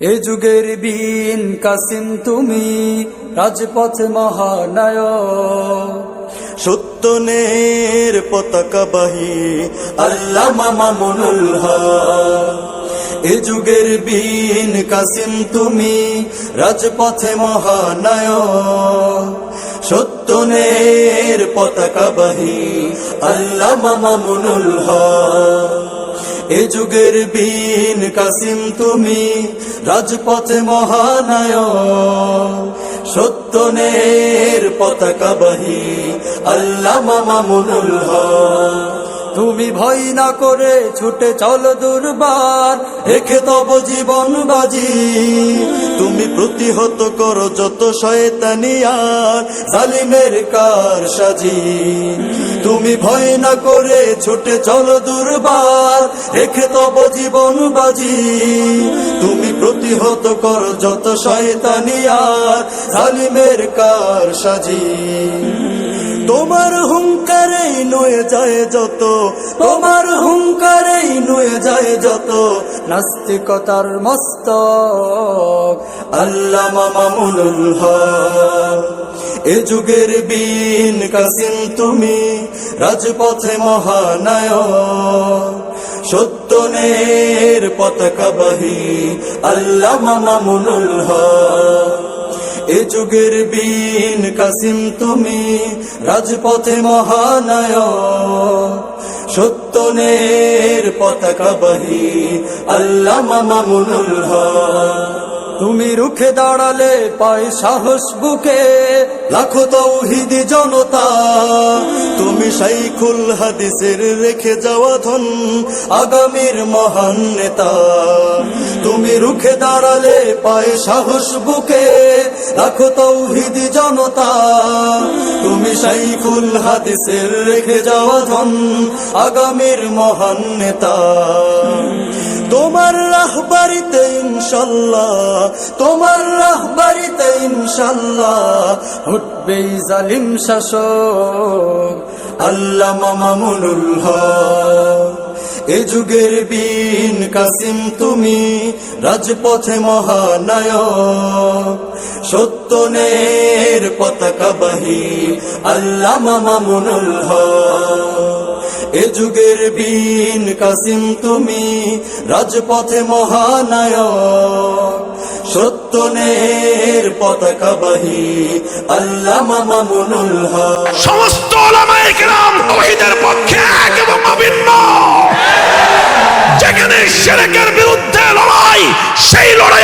এ যুগের বীন কাসিম তুমি রাজপথ মহানায়ক। সত্যনের পতাকা বাহি আল্লাহ মামুনুল এ যুগের বীন কাসিম তুমি রাজপথে মহানায়ক। সত্যনের পতাকা বাহি আল্লাহ মামুনুল এ যুগের বীন কাসিম তুমি রাজপথে মহানায়ক, সত্যনের পতাকা বাহি আল্লাহ মামুনুল হক। তুমি ভয় না করে ছুটে চল দুর্বার রেখে তব জীবন বাজি। তুমি প্রতিহত করো যত শয়তানিয়ার জালিমের কার সাজি। তুমি ভয় না করে ছুটে চলো দুর্বার রেখে তব জীবন বাজি। তুমি প্রতিহত করো যত শয়তানিয়ার জালিমের কার সাজি। তোমার হুঙ্কারেই নয়ে যায় যত, তোমার হুঙ্কারেই নয়ে যায় যত নাস্তিকতার মস্ত আল্লাহ মামুনুল এ যুগের বীন কাসিম তুমি, রাজপথে মহানায়ক। সত্যনের পতাকা বাহি আল্লাহ মামুনুল এ যুগের বিন কাসিম তুমি, রাজপথে মহানায় সত্যনের পতাকা বাহি আল্লাহ মামুনুল হক। তুমি রুখে দাঁড়ালে পায় সাহস বুকে। লাখো তৌহিদি জনতা, তুমি শাইখুল হাদিসের রেখে যাওয়া ধন আগামীর মহান নেতা। তুমি রুখে দাঁড়ালে পায় সাহস বুকে, লাখো তৌহিদি জনতা। তুমি শাইখুল হাদিসের রেখে যাওয়া ধন আগামীর মহান নেতা। রাহবারিতে ইনশাল্লাহ, তোমার রাহবারিতে ইনশাল্লাহ উঠবে জালিম শাসক আল্লাহ মামুনুল হক। এ যুগের বীন কাসিম তুমি, রাজপথে মহানায়ক। সত্যনের পতাকা বাহি আল্লাহ মামুনুল হক। এ যুগের বীন কাসিম তুমি, রাজপথে মহানায়ক। সত্যনের পতাকা বাহি আল্লাহ মামুনুল হক। সমস্ত ওলামায়ে কেরাম তৌহিদের পক্ষে এক এবং অভিন্ন। যেখানে শিরকের বিরুদ্ধে লড়াই, সেই লড়াইয়ের